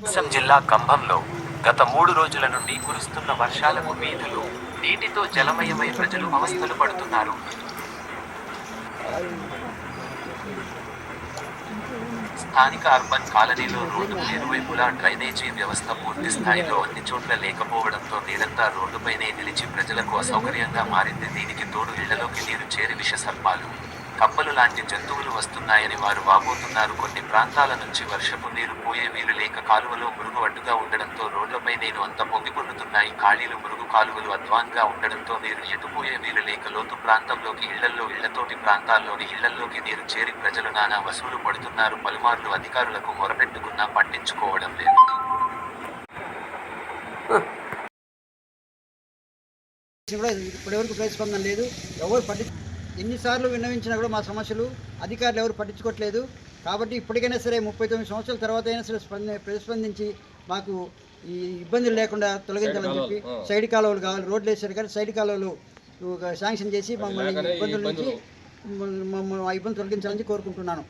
ప్రకాశం జిల్లా కంభంలో గత మూడు రోజుల నుండి కురుస్తున్న వర్షాలకు వీధులు నీటితో జలమయమై ప్రజలు అవస్థలు పడుతున్నారు. స్థానిక అర్బన్ కాలనీలో రోడ్డుకు ఇరువైపులా డ్రైనేజీ వ్యవస్థ పూర్తి స్థాయిలో అన్ని చోట్ల లేకపోవడంతో నీరంతా రోడ్డుపైనే నిలిచి ప్రజలకు అసౌకర్యంగా మారింది. దీనికి తోడు ఇళ్ళలోకి నీరు చేరి విష సర్పాలు. కప్పలు లాంటి జంతువులు వస్తున్నాయని వారు వాపోతున్నారు. కొన్ని ప్రాంతాల నుంచి వర్షపు నీరు పోయే వీలు లేక కాలువలో మురుగు అడ్డుగా ఉండడంతో రోడ్లపై నేను అంత పొంగిపొర్లుతున్నాయి ఖాళీలు మురుగు కాలువలు అధ్వాన్గా ఉండడంతో నీరు ఎటుపోయే వీలు లేక లోతు ప్రాంతంలోకి ఇళ్ళల్లో ఇళ్ళతోటి ప్రాంతాల్లోని ఇళ్ళల్లోకి నీరు చేరి ప్రజలు నానా వసూలు పడుతున్నారు. పలుమార్లు అధికారులకు మొరపెట్టుకున్నా పట్టించుకోవడం లేదు. కూడా ఇప్పటివరకు ప్రతిస్పందన లేదు. ఎవరు పట్టి ఎన్నిసార్లు విన్నవించినా కూడా మా సమస్యలు అధికారులు ఎవరు పట్టించుకోవట్లేదు కాబట్టి ఇప్పటికైనా సరే ముప్పై తొమ్మిది సంవత్సరాల తర్వాత అయినా సరే స్పంద ప్రతిస్పందించి మాకు ఈ ఇబ్బందులు లేకుండా తొలగించాలని చెప్పి సైడ్ కాలువలు కావాలి రోడ్లు వేసారు కానీ సైడ్ కాలువలు శాంక్షన్ చేసి మమ్మల్ని ఇబ్బందుల నుంచి మమ్మల్ని ఆ ఇబ్బంది తొలగించాలని కోరుకుంటున్నాను.